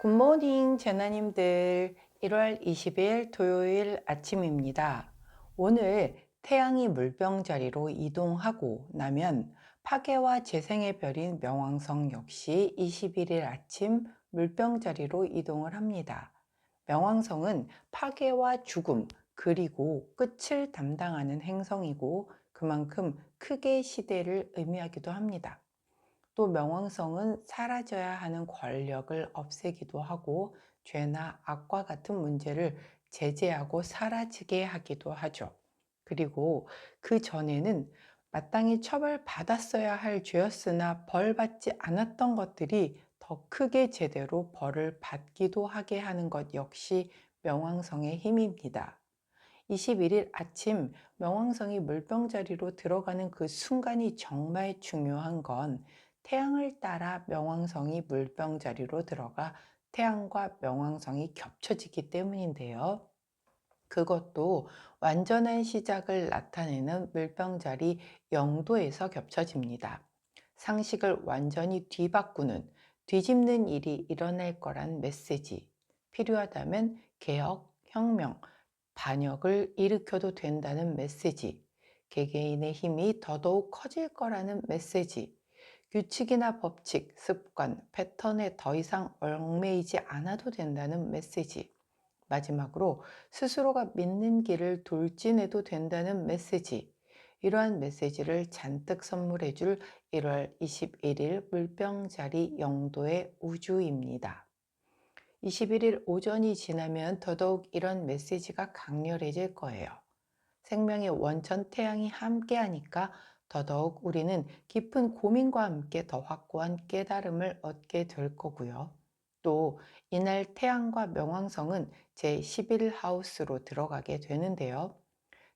굿모닝 제나님들 1월 20일 토요일 아침입니다. 오늘 태양이 물병 자리로 이동하고 나면 파괴와 재생의 별인 명왕성 역시 21일 아침 물병 자리로 이동을 합니다. 명왕성은 파괴와 죽음 그리고 끝을 담당하는 행성이고 그만큼 크게 시대를 의미하기도 합니다. 또 명왕성은 사라져야 하는 권력을 없애기도 하고 죄나 악과 같은 문제를 제재하고 사라지게 하기도 하죠. 그리고 그 전에는 마땅히 처벌받았어야 할 죄였으나 벌 받지 않았던 것들이 더 크게 제대로 벌을 받기도 하게 하는 것 역시 명왕성의 힘입니다. 21일 아침 명왕성이 물병자리로 들어가는 그 순간이 정말 중요한 건 태양을 따라 명왕성이 물병 자리로 들어가 태양과 명왕성이 겹쳐지기 때문인데요. 그것도 완전한 시작을 나타내는 물병 자리 영도에서 겹쳐집니다. 상식을 완전히 뒤바꾸는, 뒤집는 일이 일어날 거란 메시지. 필요하다면 개혁, 혁명, 반역을 일으켜도 된다는 메시지. 개개인의 힘이 더더욱 커질 거라는 메시지. 규칙이나 법칙, 습관, 패턴에 더 이상 얽매이지 않아도 된다는 메시지. 마지막으로 스스로가 믿는 길을 돌진해도 된다는 메시지. 이러한 메시지를 잔뜩 선물해 줄 1월 21일 물병자리 영도의 우주입니다. 21일 오전이 지나면 더더욱 이런 메시지가 강렬해질 거예요. 생명의 원천 태양이 함께하니까 더더욱 우리는 깊은 고민과 함께 더 확고한 깨달음을 얻게 될 거고요. 또 이날 태양과 명왕성은 제11 하우스로 들어가게 되는데요.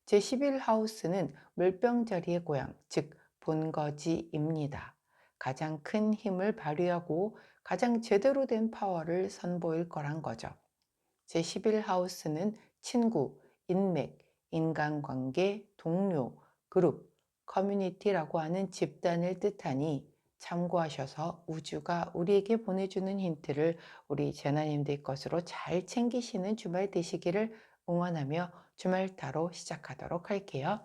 제11 하우스는 물병자리의 고향, 즉 본거지입니다. 가장 큰 힘을 발휘하고 가장 제대로 된 파워를 선보일 거란 거죠. 제11 하우스는 친구, 인맥, 인간관계, 동료, 그룹, 커뮤니티라고 하는 집단을 뜻하니 참고하셔서 우주가 우리에게 보내주는 힌트를 우리 제나님들 것으로 잘 챙기시는 주말 되시기를 응원하며 주말 타로 시작하도록 할게요.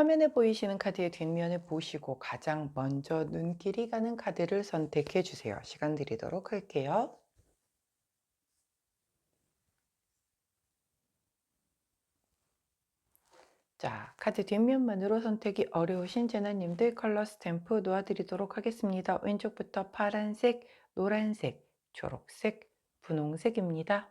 화면에 보이시는 카드의 뒷면을 보시고 가장 먼저 눈길이 가는 카드를 선택해 주세요. 시간 드리도록 할게요. 자, 카드 뒷면만으로 선택이 어려우신 제나님들 컬러 스탬프 놓아드리도록 하겠습니다. 왼쪽부터 파란색, 노란색, 초록색, 분홍색입니다.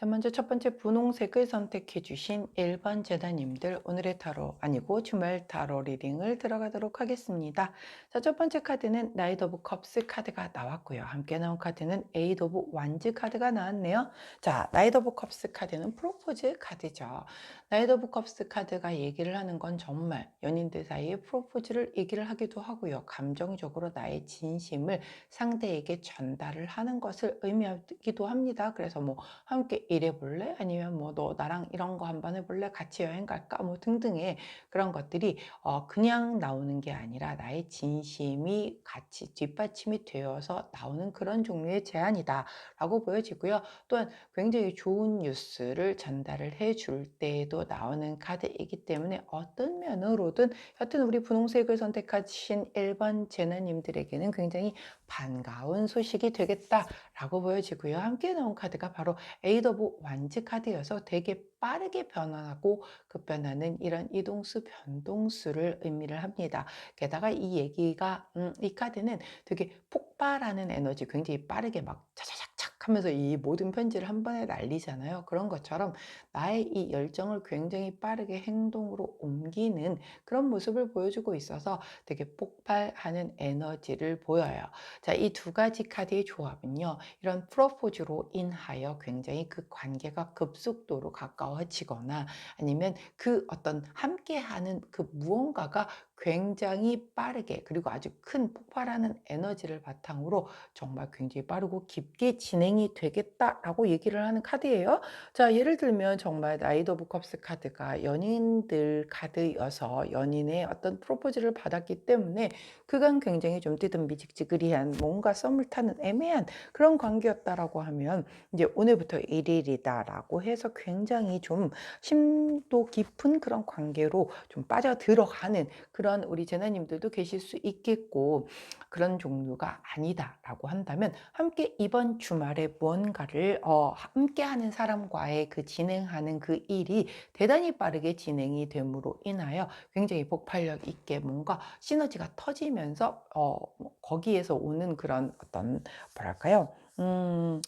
자, 먼저 첫 번째 분홍색을 선택해 주신 1번 재단님들 오늘의 타로 아니고 주말 타로 리딩을 들어가도록 하겠습니다. 자, 첫 번째 카드는 나이트 오브 컵스 카드가 나왔고요. 함께 나온 카드는 에이드 오브 완즈 카드가 나왔네요. 자, 나이트 오브 컵스 카드는 프로포즈 카드죠. 나이트 오브 컵스 카드가 얘기를 하는 건 정말 연인들 사이에 프로포즈를 얘기를 하기도 하고요. 감정적으로 나의 진심을 상대에게 전달을 하는 것을 의미하기도 합니다. 그래서 뭐 함께 일해 볼래? 아니면 뭐 너 나랑 이런 거 한번 해볼래? 같이 여행 갈까? 뭐 등등의 그런 것들이 어, 그냥 나오는 게 아니라 나의 진심이 같이 뒷받침이 되어서 나오는 그런 종류의 제안이다라고 보여지고요. 또한 굉장히 좋은 뉴스를 전달을 해줄 때에도 나오는 카드이기 때문에 어떤 면으로든 여튼 우리 분홍색을 선택하신 1번 제나님들에게는 굉장히 반가운 소식이 되겠다라고 보여지고요. 함께 나온 카드가 바로 에이드 완즈 카드여서 되게 빠르게 변화하고 급변하는 이런 이동수 변동수를 의미를 합니다. 게다가 이 얘기가 음, 이 카드는 되게 폭발하는 에너지 굉장히 빠르게 막 차차작착 하면서 이 모든 편지를 한 번에 날리잖아요. 그런 것처럼 나의 이 열정을 굉장히 빠르게 행동으로 옮기는 그런 모습을 보여주고 있어서 되게 폭발하는 에너지를 보여요. 자, 이 두 가지 카드의 조합은요. 이런 프로포즈로 인하여 굉장히 그 관계가 급속도로 가까워 지거나 아니면 그 어떤 함께하는 그 무언가가 굉장히 빠르게 그리고 아주 큰 폭발하는 에너지를 바탕으로 정말 굉장히 빠르고 깊게 진행이 되겠다라고 얘기를 하는 카드예요. 자, 예를 들면 정말 나이드 오브 컵스 카드가 연인들 카드여서 연인의 어떤 프로포즈를 받았기 때문에 그간 굉장히 좀 뜨듬미직지그리한 뭔가 썸을 타는 애매한 그런 관계였다라고 하면 이제 오늘부터 1일이다라고 해서 굉장히 좀 심도 깊은 그런 관계로 좀 빠져 들어가는 그런 우리 제나님들도 계실 수 있겠고 그런 종류가 아니다라고 한다면 함께 이번 주말에 무언가를 어, 함께하는 사람과의 그 진행하는 그 일이 대단히 빠르게 진행이 됨으로 인하여 굉장히 폭발력 있게 뭔가 시너지가 터지면서 어, 뭐 거기에서 오는 그런 어떤 뭐랄까요? 음,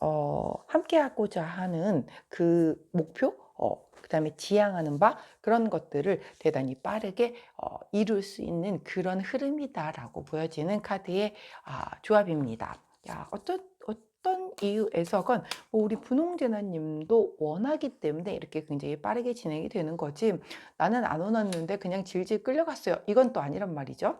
어, 함께하고자 하는 그 목표, 어, 그 다음에 지향하는 바 그런 것들을 대단히 빠르게 어, 이룰 수 있는 그런 흐름이다라고 보여지는 카드의 아, 조합입니다. 야, 어떤 어떤 이유에서건 뭐 우리 분홍재나님도 원하기 때문에 이렇게 굉장히 빠르게 진행이 되는 거지. 나는 안 원했는데 그냥 질질 끌려갔어요. 이건 또 아니란 말이죠.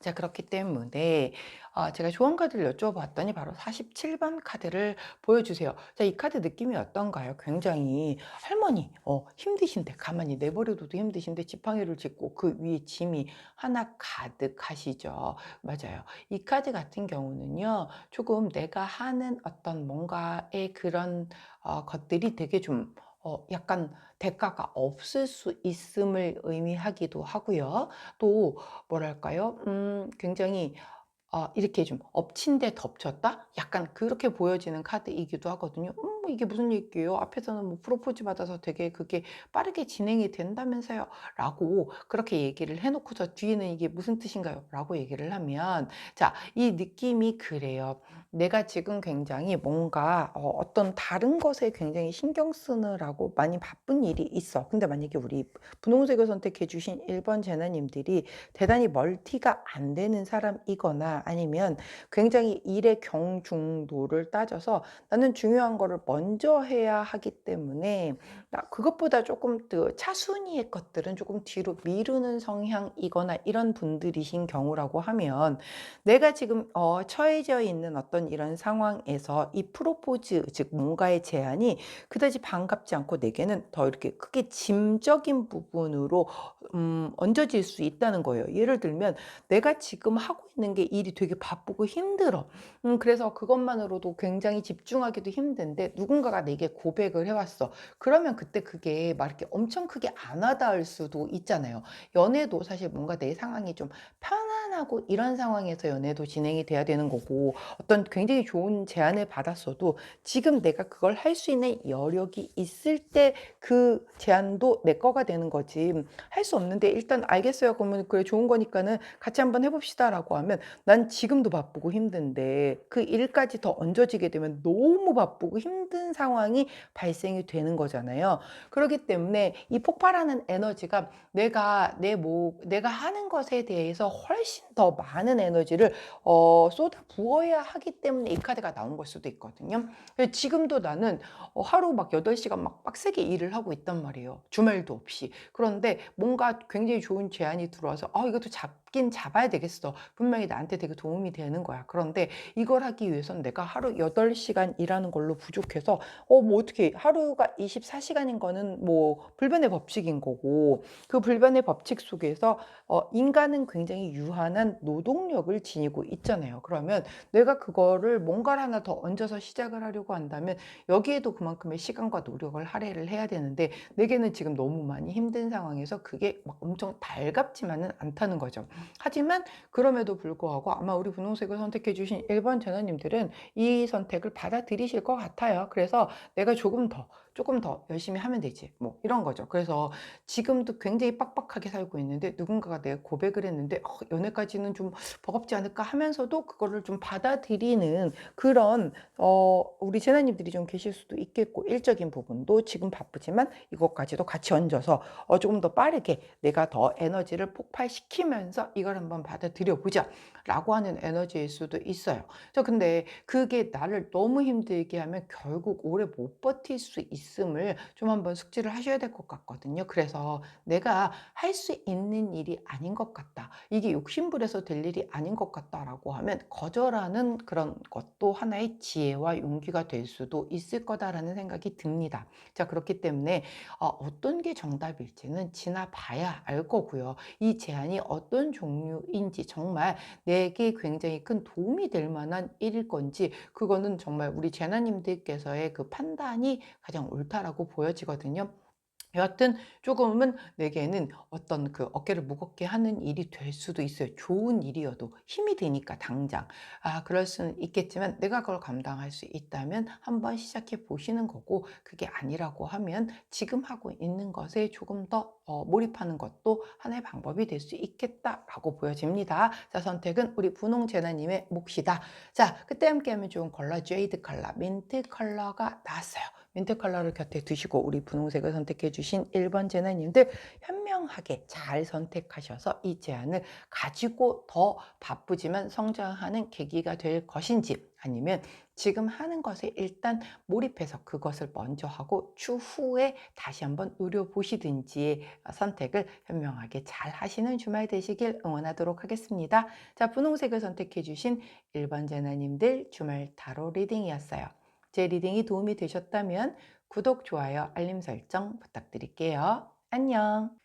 자, 그렇기 때문에 어, 제가 조언 카드를 여쭤봤더니 바로 47번 카드를 보여주세요. 자, 이 카드 느낌이 어떤가요? 굉장히 할머니, 어, 힘드신데, 가만히 내버려둬도 힘드신데 지팡이를 짚고 그 위에 짐이 하나 가득하시죠. 맞아요. 이 카드 같은 경우는요, 조금 내가 하는 어떤 뭔가의 그런 어, 것들이 되게 좀 어, 약간 대가가 없을 수 있음을 의미하기도 하고요. 또 뭐랄까요? 음, 굉장히 어, 이렇게 좀 엎친 데 덮쳤다? 약간 그렇게 보여지는 카드이기도 하거든요. 음, 뭐 이게 무슨 얘기예요? 앞에서는 뭐 프로포즈 받아서 되게 그게 빠르게 진행이 된다면서요? 라고 그렇게 얘기를 해놓고서 뒤에는 이게 무슨 뜻인가요? 라고 얘기를 하면 자, 이 느낌이 그래요. 내가 지금 굉장히 뭔가 어, 어떤 다른 것에 굉장히 신경 쓰느라고 많이 바쁜 일이 있어. 근데 만약에 우리 분홍색을 선택해 주신 1번 제나님들이 대단히 멀티가 안 되는 사람이거나 아니면 굉장히 일의 경중도를 따져서 나는 중요한 거를 먼저 해야 하기 때문에 나 그것보다 조금 더 차순위의 것들은 조금 뒤로 미루는 성향이거나 이런 분들이신 경우라고 하면 내가 지금 어, 처해져 있는 어떤 이런 상황에서 이 프로포즈 즉 뭔가의 제안이 그다지 반갑지 않고 내게는 더 이렇게 크게 짐적인 부분으로 음, 얹어질 수 있다는 거예요. 예를 들면 내가 지금 하고 있는 게 일이 되게 바쁘고 힘들어. 음, 그래서 그것만으로도 굉장히 집중하기도 힘든데 누군가가 내게 고백을 해왔어. 그러면 그때 그게 막 이렇게 엄청 크게 안 와닿을 수도 있잖아요. 연애도 사실 뭔가 내 상황이 좀 편 안하고 이런 상황에서 연애도 진행이 돼야 되는 거고 어떤 굉장히 좋은 제안을 받았어도 지금 내가 그걸 할 수 있는 여력이 있을 때 그 제안도 내 거가 되는 거지. 할 수 없는데 일단 알겠어요. 그러면 그래 좋은 거니까는 같이 한번 해봅시다 라고 하면 난 지금도 바쁘고 힘든데 그 일까지 더 얹어지게 되면 너무 바쁘고 힘든 상황이 발생이 되는 거잖아요. 그렇기 때문에 이 폭발하는 에너지가 내가 내 뭐 내가 하는 것에 대해서 훨씬 더 많은 에너지를 어, 쏟아 부어야 하기 때문에 이 카드가 나온 걸 수도 있거든요. 지금도 나는 어, 하루 막 8시간 막 빡세게 일을 하고 있단 말이에요. 주말도 없이. 그런데 뭔가 굉장히 좋은 제안이 들어와서 아, 이것도 잡기 잡긴 잡아야 되겠어. 분명히 나한테 되게 도움이 되는 거야. 그런데 이걸 하기 위해선 내가 하루 8시간 일하는 걸로 부족해서 어, 뭐 어떻게 하루가 24시간인 거는 뭐 불변의 법칙인 거고 그 불변의 법칙 속에서 어, 인간은 굉장히 유한한 노동력을 지니고 있잖아요. 그러면 내가 그거를 뭔가를 하나 더 얹어서 시작을 하려고 한다면 여기에도 그만큼의 시간과 노력을 할애를 해야 되는데 내게는 지금 너무 많이 힘든 상황에서 그게 막 엄청 달갑지만은 않다는 거죠. 하지만 그럼에도 불구하고 아마 우리 분홍색을 선택해 주신 1번 전원님들은 이 선택을 받아들이실 것 같아요. 그래서 내가 조금 더 조금 더 열심히 하면 되지. 뭐 이런 거죠. 그래서 지금도 굉장히 빡빡하게 살고 있는데 누군가가 내가 고백을 했는데 어, 연애까지는 좀 버겁지 않을까 하면서도 그거를 좀 받아들이는 그런 어, 우리 재나님들이 좀 계실 수도 있겠고 일적인 부분도 지금 바쁘지만 이것까지도 같이 얹어서 어, 조금 더 빠르게 내가 더 에너지를 폭발시키면서 이걸 한번 받아들여 보자 라고 하는 에너지일 수도 있어요. 저 근데 그게 나를 너무 힘들게 하면 결국 오래 못 버틸 수 있 음을 좀 한번 숙지를 하셔야 될 것 같거든요. 그래서 내가 할 수 있는 일이 아닌 것 같다. 이게 욕심부려서 될 일이 아닌 것 같다라고 하면 거절하는 그런 것도 하나의 지혜와 용기가 될 수도 있을 거다라는 생각이 듭니다. 자, 그렇기 때문에 어, 어떤 게 정답일지는 지나봐야 알 거고요. 이 제안이 어떤 종류인지 정말 내게 굉장히 큰 도움이 될 만한 일일 건지 그거는 정말 우리 재나님들께서의 그 판단이 가장 옳다라고 보여지거든요. 여하튼 조금은 내게는 어떤 그 어깨를 무겁게 하는 일이 될 수도 있어요. 좋은 일이어도 힘이 드니까 당장. 아, 그럴 수는 있겠지만 내가 그걸 감당할 수 있다면 한번 시작해 보시는 거고 그게 아니라고 하면 지금 하고 있는 것에 조금 더 어, 몰입하는 것도 하나의 방법이 될 수 있겠다라고 보여집니다. 자, 선택은 우리 분홍 재나님의 몫이다. 자, 그때 함께 하면 좋은 컬러 제이드 컬러, 민트 컬러가 나왔어요. 민트 컬러를 곁에 두시고 우리 분홍색을 선택해 주신 1번 제나님들 현명하게 잘 선택하셔서 이 제안을 가지고 더 바쁘지만 성장하는 계기가 될 것인지 아니면 지금 하는 것에 일단 몰입해서 그것을 먼저 하고 추후에 다시 한번 노려보시든지 선택을 현명하게 잘 하시는 주말 되시길 응원하도록 하겠습니다. 자, 분홍색을 선택해 주신 1번 제나님들 주말 타로 리딩이었어요. 제 리딩이 도움이 되셨다면 구독, 좋아요, 알림 설정 부탁드릴게요. 안녕.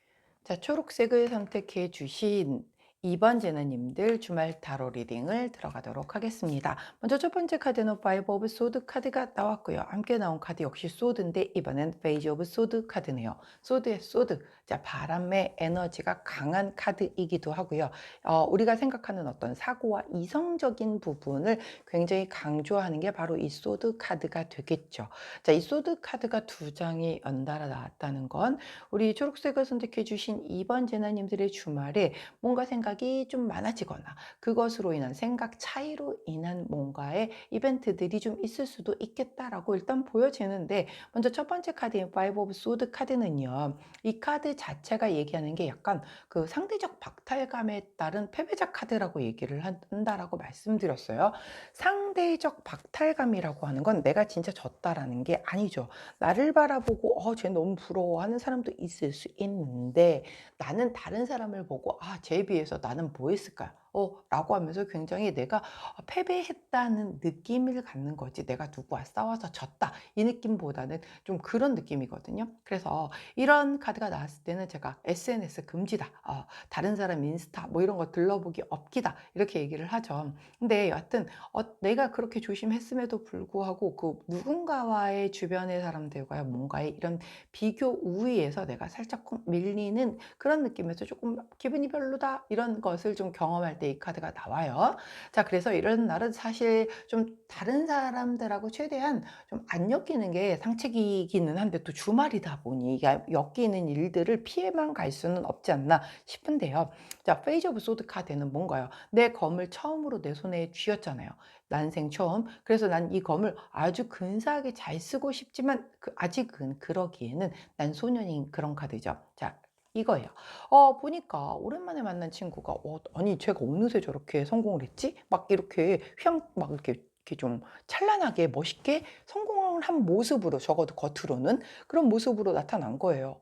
자, 초록색을 선택해 주신 2번 제너님들 주말 타로 리딩을 들어가도록 하겠습니다. 먼저 첫 번째 카드는 파이브 오브 소드 카드가 나왔고요. 함께 나온 카드 역시 소드인데 이번엔 페이지 오브 소드 카드네요. 소드의 소드. 자, 바람의 에너지가 강한 카드이기도 하고요. 어, 우리가 생각하는 어떤 사고와 이성적인 부분을 굉장히 강조하는 게 바로 이 소드 카드가 되겠죠. 자, 이 소드 카드가 두 장이 연달아 나왔다는 건 우리 초록색을 선택해 주신 2번 제너님들의 주말에 뭔가 생각 생각이 좀 많아지거나 그것으로 인한 생각 차이로 인한 뭔가의 이벤트들이 좀 있을 수도 있겠다라고 일단 보여지는데 먼저 첫 번째 카드인 파이브 오브 소드 카드는요. 이 카드 자체가 얘기하는 게 약간 그 상대적 박탈감에 따른 패배자 카드라고 얘기를 한다라고 말씀드렸어요. 상대적 박탈감이라고 하는 건 내가 진짜 졌다라는 게 아니죠. 나를 바라보고 어, 쟤 너무 부러워하는 사람도 있을 수 있는데 나는 다른 사람을 보고 아, 쟤에 비해서 나는 뭐 했을까요? 어, 라고 하면서 굉장히 내가 패배했다는 느낌을 갖는 거지. 내가 누구와 싸워서 졌다. 이 느낌보다는 좀 그런 느낌이거든요. 그래서 이런 카드가 나왔을 때는 제가 SNS 금지다. 어, 다른 사람 인스타 뭐 이런 거 들러보기 없기다. 이렇게 얘기를 하죠. 근데 여하튼 어, 내가 그렇게 조심했음에도 불구하고 그 누군가와의 주변의 사람들과의 뭔가의 이런 비교 우위에서 내가 살짝 밀리는 그런 느낌에서 조금 기분이 별로다. 이런 것을 좀 경험할 때 이 카드가 나와요. 자, 그래서 이런 날은 사실 좀 다른 사람들하고 최대한 좀 안 엮이는 게 상책이기는 한데 또 주말이다 보니 이게 엮이는 일들을 피해만 갈 수는 없지 않나 싶은데요. 자, 페이지 오브 소드 카드는 뭔가요? 내 검을 처음으로 내 손에 쥐었잖아요. 난생 처음. 그래서 난 이 검을 아주 근사하게 잘 쓰고 싶지만 그 아직은 그러기에는 난 소년인 그런 카드죠. 자, 이거예요. 어, 보니까 오랜만에 만난 친구가 어, 아니 쟤가 어느새 저렇게 성공을 했지? 막 이렇게 휘황 막 이렇게 이렇게 좀 찬란하게 멋있게 성공을 한 모습으로 적어도 겉으로는 그런 모습으로 나타난 거예요.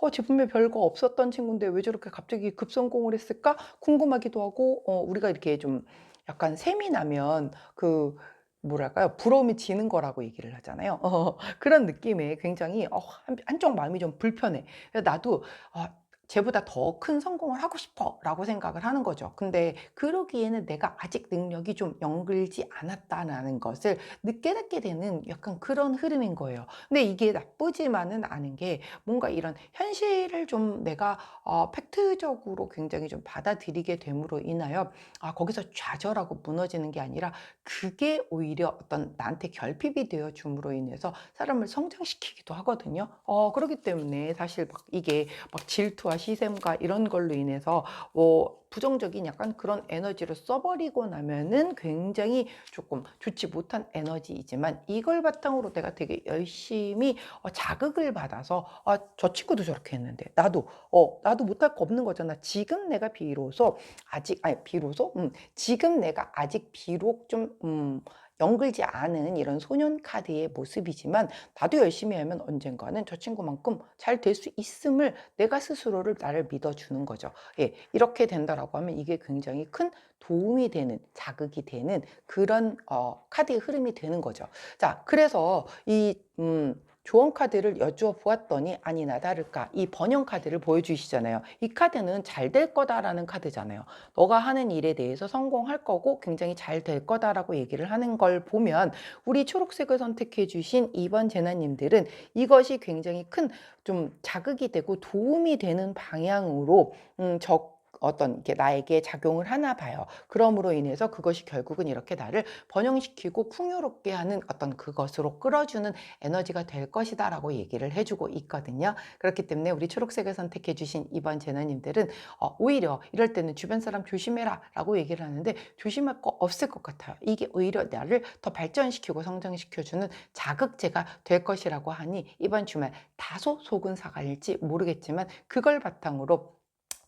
어, 쟤 분명 별거 없었던 친구인데 왜 저렇게 갑자기 급성공을 했을까? 궁금하기도 하고, 어, 우리가 이렇게 좀 약간 셈이 나면 그 뭐랄까요? 부러움이 지는 거라고 얘기를 하잖아요. 어, 그런 느낌에 굉장히 어, 한, 한쪽 마음이 좀 불편해. 나도 아, 쟤보다 더 큰 성공을 하고 싶어 라고 생각을 하는 거죠. 근데 그러기에는 내가 아직 능력이 좀 연글지 않았다라는 것을 늦게 되는 약간 그런 흐름인 거예요. 근데 이게 나쁘지만은 않은 게 뭔가 이런 현실을 좀 내가 어, 팩트적으로 굉장히 좀 받아들이게 됨으로 인하여 아, 거기서 좌절하고 무너지는 게 아니라 그게 오히려 어떤 나한테 결핍이 되어 줌으로 인해서 사람을 성장시키기도 하거든요. 어, 그렇기 때문에 사실 막 이게 막 질투와 시샘과 이런 걸로 인해서 뭐 부정적인 약간 그런 에너지를 써버리고 나면은 굉장히 조금 좋지 못한 에너지이지만 이걸 바탕으로 내가 되게 열심히 어, 자극을 받아서 아, 저 친구도 저렇게 했는데 나도 어 나도 못할 거 없는 거잖아. 지금 내가 비로소 아직 아니 비로소 음, 지금 내가 아직 비록 좀 음, 연글지 않은 이런 소년 카드의 모습이지만 나도 열심히 하면 언젠가는 저 친구만큼 잘 될 수 있음을 내가 스스로를 나를 믿어주는 거죠. 예, 이렇게 된다라고 하면 이게 굉장히 큰 도움이 되는 자극이 되는 그런 어, 카드의 흐름이 되는 거죠. 자, 그래서 이 음, 조언 카드를 여쭈어 보았더니 아니나 다를까 이 번영 카드를 보여주시잖아요. 이 카드는 잘 될 거다라는 카드잖아요. 너가 하는 일에 대해서 성공할 거고 굉장히 잘 될 거다라고 얘기를 하는 걸 보면 우리 초록색을 선택해 주신 2번 재나님들은 이것이 굉장히 큰 좀 자극이 되고 도움이 되는 방향으로 음, 적 어떤 게 나에게 작용을 하나 봐요. 그러므로 인해서 그것이 결국은 이렇게 나를 번영시키고 풍요롭게 하는 어떤 그것으로 끌어주는 에너지가 될 것이다 라고 얘기를 해주고 있거든요. 그렇기 때문에 우리 초록색을 선택해 주신 이번 제너님들은 어, 오히려 이럴 때는 주변 사람 조심해라 라고 얘기를 하는데 조심할 거 없을 것 같아요. 이게 오히려 나를 더 발전시키고 성장시켜주는 자극제가 될 것이라고 하니 이번 주말 다소 속은 사갈지 모르겠지만 그걸 바탕으로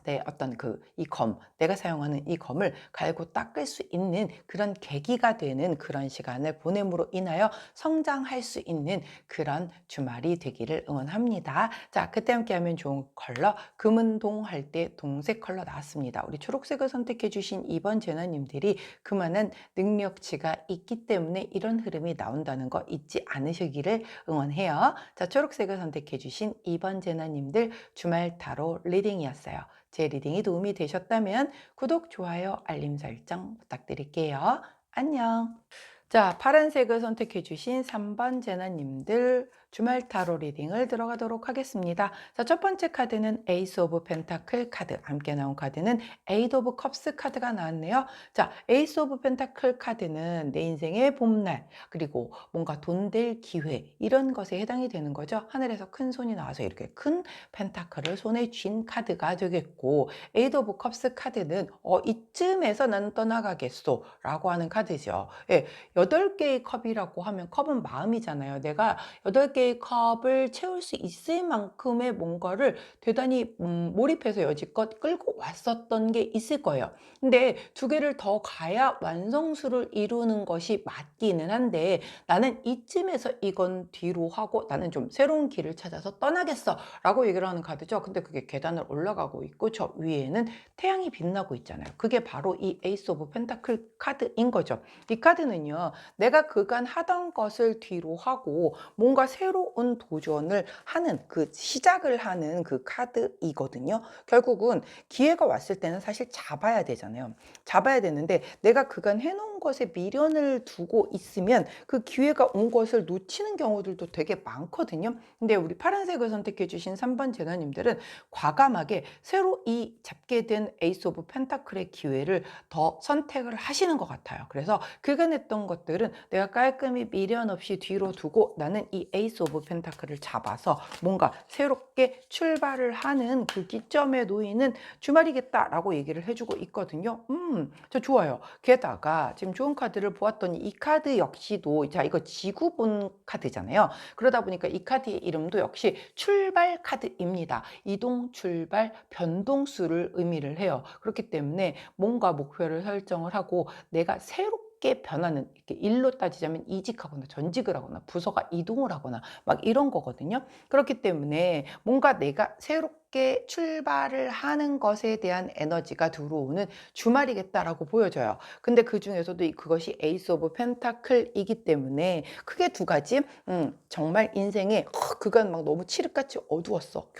내 어떤 그 이 검, 내가 사용하는 이 검을 갈고 닦을 수 있는 그런 계기가 되는 그런 시간을 보냄으로 인하여 성장할 수 있는 그런 주말이 되기를 응원합니다. 자, 그때 함께 하면 좋은 컬러, 금은동 할 때 동색 컬러 나왔습니다. 우리 초록색을 선택해 주신 이번 제너님들이 그만한 능력치가 있기 때문에 이런 흐름이 나온다는 거 잊지 않으시기를 응원해요. 자, 초록색을 선택해 주신 이번 제너님들 주말 타로 리딩이었어요. 제 리딩이 도움이 되셨다면 구독, 좋아요, 알림 설정 부탁드릴게요. 안녕. 자, 파란색을 선택해 주신 3번 제나님들 주말 타로 리딩을 들어가도록 하겠습니다. 자, 첫 번째 카드는 에이스 오브 펜타클 카드. 함께 나온 카드는 에이드 오브 컵스 카드가 나왔네요. 자, 에이스 오브 펜타클 카드는 내 인생의 봄날, 그리고 뭔가 돈 될 기회, 이런 것에 해당이 되는 거죠. 하늘에서 큰 손이 나와서 이렇게 큰 펜타클을 손에 쥔 카드가 되겠고, 에이드 오브 컵스 카드는 어, 이쯤에서 나는 떠나가겠소. 라고 하는 카드죠. 예, 8개의 컵이라고 하면 컵은 마음이잖아요. 내가 8개 개의 컵을 채울 수 있을 만큼의 뭔가를 대단히 음, 몰입해서 여지껏 끌고 왔었던 게 있을 거예요. 근데 두 개를 더 가야 완성수를 이루는 것이 맞기는 한데 나는 이쯤에서 이건 뒤로 하고 나는 좀 새로운 길을 찾아서 떠나겠어 라고 얘기를 하는 카드죠. 근데 그게 계단을 올라가고 있고 저 위에는 태양이 빛나고 있잖아요. 그게 바로 이 에이스 오브 펜타클 카드인 거죠. 이 카드는요. 내가 그간 하던 것을 뒤로 하고 뭔가 새로운 새로운 도전을 하는 그 시작을 하는 그 카드이거든요. 결국은 기회가 왔을 때는 사실 잡아야 되잖아요. 잡아야 되는데 내가 그간 해놓은 것에 미련을 두고 있으면 그 기회가 온 것을 놓치는 경우들도 되게 많거든요. 근데 우리 파란색을 선택해 주신 3번 재나님들은 과감하게 새로 이 잡게 된 에이스 오브 펜타클의 기회를 더 선택을 하시는 것 같아요. 그래서 그간 했던 것들은 내가 깔끔히 미련 없이 뒤로 두고 나는 이 에이스 오브 펜타클을 잡아서 뭔가 새롭게 출발을 하는 그 기점에 놓이는 주말이겠다라고 얘기를 해주고 있거든요. 음, 저 좋아요. 게다가 지금 좋은 카드를 보았더니 이 카드 역시도 자 이거 지구본 카드잖아요. 그러다 보니까 이 카드의 이름도 역시 출발 카드입니다. 이동, 출발, 변동수를 의미를 해요. 그렇기 때문에 뭔가 목표를 설정을 하고 내가 새롭게 새롭게 변하는 이렇게 일로 따지자면 이직하거나 전직을 하거나 부서가 이동을 하거나 막 이런 거거든요. 그렇기 때문에 뭔가 내가 새롭게 출발을 하는 것에 대한 에너지가 들어오는 주말이겠다라고 보여져요. 근데 그 중에서도 이- 그것이 에이스 오브 펜타클이기 때문에 크게 두 가지, 음, 정말 인생에 어, 그간 막 너무 칠흑같이 어두웠어.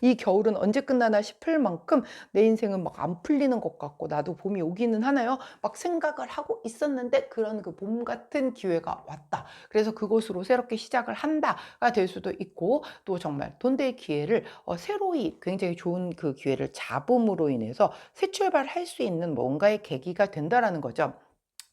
이 겨울은 언제 끝나나 싶을 만큼 내 인생은 막 안 풀리는 것 같고 나도 봄이 오기는 하나요? 막 생각을 하고 있었는데 그런 그 봄 같은 기회가 왔다. 그래서 그곳으로 새롭게 시작을 한다가 될 수도 있고 또 정말 돈대의 기회를 어, 새로 이 굉장히 좋은 그 기회를 잡음으로 인해서 새 출발할 수 있는 뭔가의 계기가 된다라는 거죠.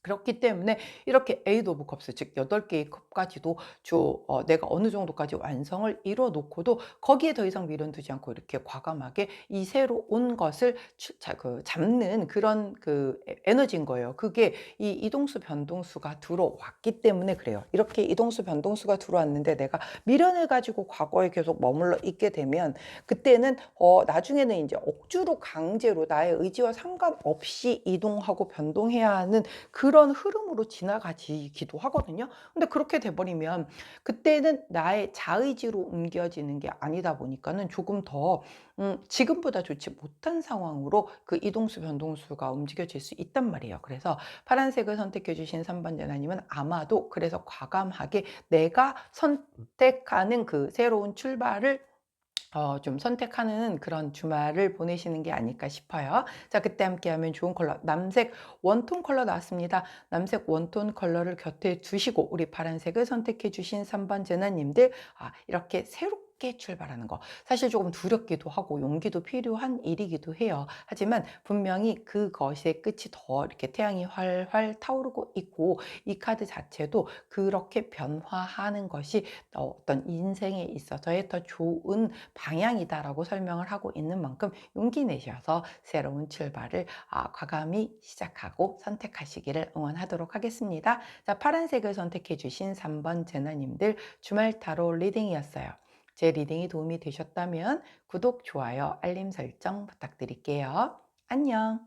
그렇기 때문에 이렇게 에이드 오브 컵스 즉 8개의 컵까지도 주 어, 내가 어느 정도까지 완성을 이뤄 놓고도 거기에 더 이상 미련 두지 않고 이렇게 과감하게 이 새로 온 것을 추, 자, 그, 잡는 그런 그 에- 에너지인 거예요. 그게 이 이동수 변동수가 들어왔기 때문에 그래요. 이렇게 이동수 변동수가 들어왔는데 내가 미련을 가지고 과거에 계속 머물러 있게 되면 그때는 어, 나중에는 이제 억지로 강제로 나의 의지와 상관없이 이동하고 변동해야 하는 그런 흐름으로 지나가지기도 하거든요. 근데 그렇게 돼버리면 그때는 나의 자의지로 옮겨지는 게 아니다 보니까는 조금 더 음, 지금보다 좋지 못한 상황으로 그 이동수 변동수가 움직여질 수 있단 말이에요. 그래서 파란색을 선택해 주신 3번 제나님은 아마도 그래서 과감하게 내가 선택하는 그 새로운 출발을 어, 좀 선택하는 그런 주말을 보내시는 게 아닐까 싶어요. 자, 그때 함께 하면 좋은 컬러 남색 원톤 컬러 나왔습니다. 남색 원톤 컬러를 곁에 두시고 우리 파란색을 선택해 주신 3번 제나님들 아, 이렇게 새롭게 출발하는 거 사실 조금 두렵기도 하고 용기도 필요한 일이기도 해요. 하지만 분명히 그것의 끝이 더 이렇게 태양이 활활 타오르고 있고 이 카드 자체도 그렇게 변화하는 것이 어떤 인생에 있어서의 더 좋은 방향이다라고 설명을 하고 있는 만큼 용기 내셔서 새로운 출발을 아, 과감히 시작하고 선택하시기를 응원하도록 하겠습니다. 자, 파란색을 선택해 주신 3번 제나님들 주말 타로 리딩이었어요. 제 리딩이 도움이 되셨다면 구독, 좋아요, 알림 설정 부탁드릴게요. 안녕.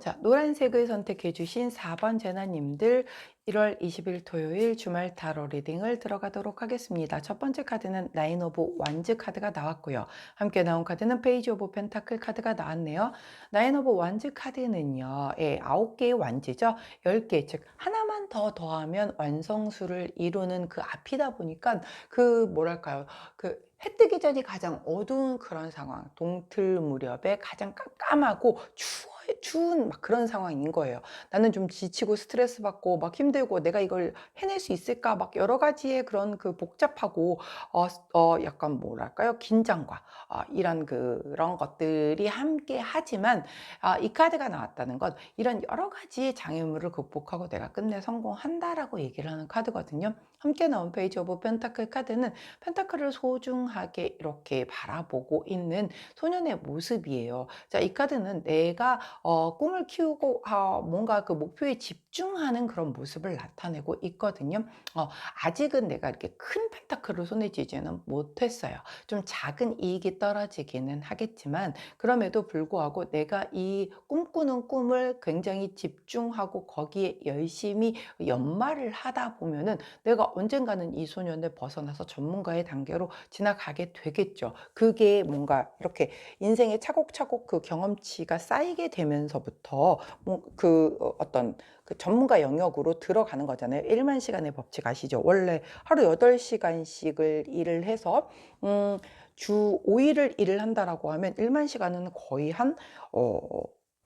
자, 노란색을 선택해 주신 4번 제나님들 1월 20일 토요일 주말 타로 리딩을 들어가도록 하겠습니다. 첫 번째 카드는 나인 오브 완즈 카드가 나왔고요. 함께 나온 카드는 페이지 오브 펜타클 카드가 나왔네요. 나인 오브 완즈 카드는요. 예, 9개의 완즈죠. 10개, 즉 하나만 더 더하면 완성수를 이루는 그 앞이다 보니까 그 뭐랄까요? 그 해 뜨기 전이 가장 어두운 그런 상황, 동틀 무렵에 가장 깜깜하고 추워 추운 막 그런 상황인 거예요. 나는 좀 지치고 스트레스 받고 막 힘들고 내가 이걸 해낼 수 있을까 막 여러 가지의 그런 그 복잡하고 어, 어 약간 뭐랄까요 긴장과 어, 이런 그런 것들이 함께 하지만 아, 이 카드가 나왔다는 건 이런 여러 가지 장애물을 극복하고 내가 끝내 성공한다라고 얘기를 하는 카드거든요. 함께 나온 페이지 오브 펜타클 카드는 펜타클을 소중하게 이렇게 바라보고 있는 소년의 모습이에요. 자, 이 카드는 내가 어, 꿈을 키우고 어, 뭔가 그 목표에 집중하는 그런 모습을 나타내고 있거든요. 어, 아직은 내가 이렇게 큰 펜타클을 손에 쥐지는 못했어요. 좀 작은 이익이 떨어지기는 하겠지만 그럼에도 불구하고 내가 이 꿈꾸는 꿈을 굉장히 집중하고 거기에 열심히 연말을 하다 보면은 내가 언젠가는 이 소년을 벗어나서 전문가의 단계로 지나가게 되겠죠. 그게 뭔가 이렇게 인생에 차곡차곡 그 경험치가 쌓이게 되 면서부터 뭐 그 어떤 그 전문가 영역으로 들어가는 거잖아요. 1만 시간의 법칙 아시죠? 원래 하루 8시간씩을 일을 해서 음, 주 5일을 일을 한다라고 하면 1만 시간은 거의 한 어,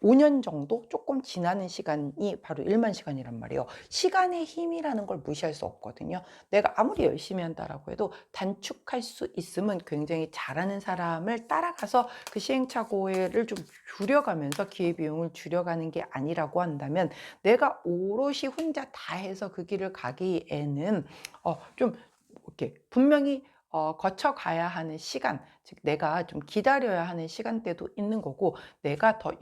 5년 정도 조금 지나는 시간이 바로 1만 시간이란 말이에요. 시간의 힘이라는 걸 무시할 수 없거든요. 내가 아무리 열심히 한다라고 해도 단축할 수 있으면 굉장히 잘하는 사람을 따라가서 그 시행착오를 좀 줄여가면서 기회비용을 줄여가는 게 아니라고 한다면 내가 오롯이 혼자 다 해서 그 길을 가기에는 어, 좀 이렇게 분명히 어, 거쳐가야 하는 시간, 즉 내가 좀 기다려야 하는 시간대도 있는 거고 내가 더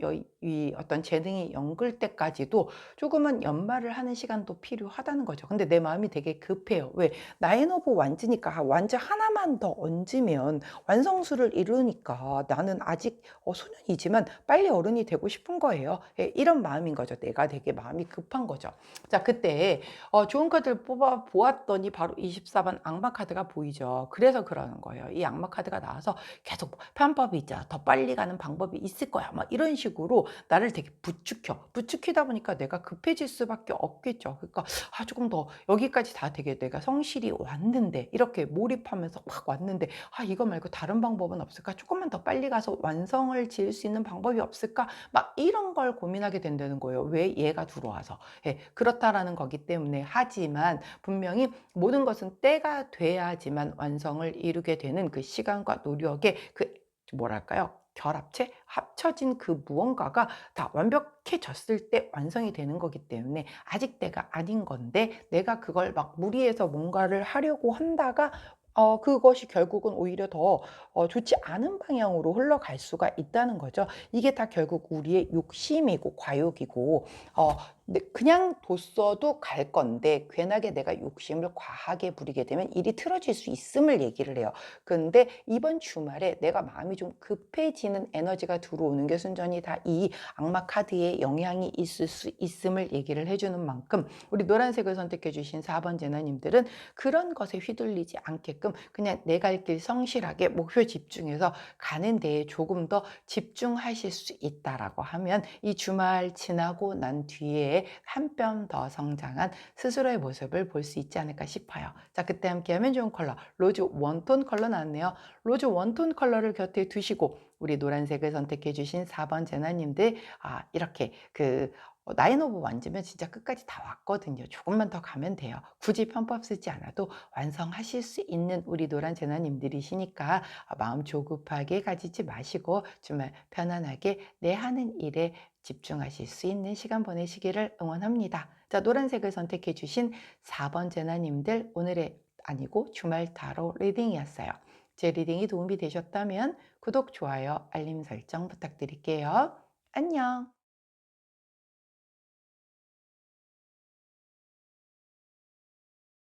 이 어떤 재능이 연글 때까지도 조금은 연말을 하는 시간도 필요하다는 거죠. 근데 내 마음이 되게 급해요. 왜? 나인 오브 완즈니까 완즈 하나만 더 얹으면 완성수를 이루니까 나는 아직 어, 소년이지만 빨리 어른이 되고 싶은 거예요. 예, 이런 마음인 거죠. 내가 되게 마음이 급한 거죠. 자, 그때 어, 좋은 카드를 뽑아 보았더니 바로 24번 악마 카드가 보이죠. 그래서 그러는 거예요. 이 악마 카드가 나와서 계속 편법이 있잖아. 더 빨리 가는 방법이 있을 거야. 막 이런 식으로 나를 되게 부추겨. 부추기다 보니까 내가 급해질 수밖에 없겠죠. 그러니까 아, 조금 더 여기까지 다 되게 내가 성실히 왔는데 이렇게 몰입하면서 확 왔는데 아, 이거 말고 다른 방법은 없을까? 조금만 더 빨리 가서 완성을 지을 수 있는 방법이 없을까? 막 이런 걸 고민하게 된다는 거예요. 왜 얘가 들어와서. 예, 그렇다라는 거기 때문에 하지만 분명히 모든 것은 때가 돼야지만 완성을 이루게 되는 그 시간과 노력 의그 뭐랄까요? 결합체 합쳐진 그 무언가가 다 완벽해졌을 때 완성이 되는 거기 때문에 아직 때가 아닌 건데 내가 그걸 막 무리해서 뭔가를 하려고 한다가 어, 그것이 결국은 오히려 더 어, 좋지 않은 방향으로 흘러갈 수가 있다는 거죠. 이게 다 결국 우리의 욕심이고 과욕이고 어, 네, 그냥 뒀어도 갈 건데 괜하게 내가 욕심을 과하게 부리게 되면 일이 틀어질 수 있음을 얘기를 해요. 근데 이번 주말에 내가 마음이 좀 급해지는 에너지가 들어오는 게 순전히 다 이 악마 카드에 영향이 있을 수 있음을 얘기를 해주는 만큼 우리 노란색을 선택해 주신 4번 제나님들은 그런 것에 휘둘리지 않게끔 그냥 내 갈 길 성실하게 목표 집중해서 가는 데에 조금 더 집중하실 수 있다라고 하면 이 주말 지나고 난 뒤에 한 뼘 더 성장한 스스로의 모습을 볼 수 있지 않을까 싶어요. 자, 그때 함께 하면 좋은 컬러 로즈 원톤 컬러 나왔네요. 로즈 원톤 컬러를 곁에 두시고 우리 노란색을 선택해 주신 4번 제나님들 아, 이렇게 그 어, 나인 오브 완즈면 진짜 끝까지 다 왔거든요. 조금만 더 가면 돼요. 굳이 편법 쓰지 않아도 완성하실 수 있는 우리 노란 제나님들이시니까 아, 마음 조급하게 가지지 마시고 정말 편안하게 내 하는 일에 집중하실 수 있는 시간 보내시기를 응원합니다. 자, 노란색을 선택해 주신 4번 제나님들 오늘의 아니고 주말 타로 리딩이었어요. 제 리딩이 도움이 되셨다면 구독, 좋아요, 알림 설정 부탁드릴게요. 안녕!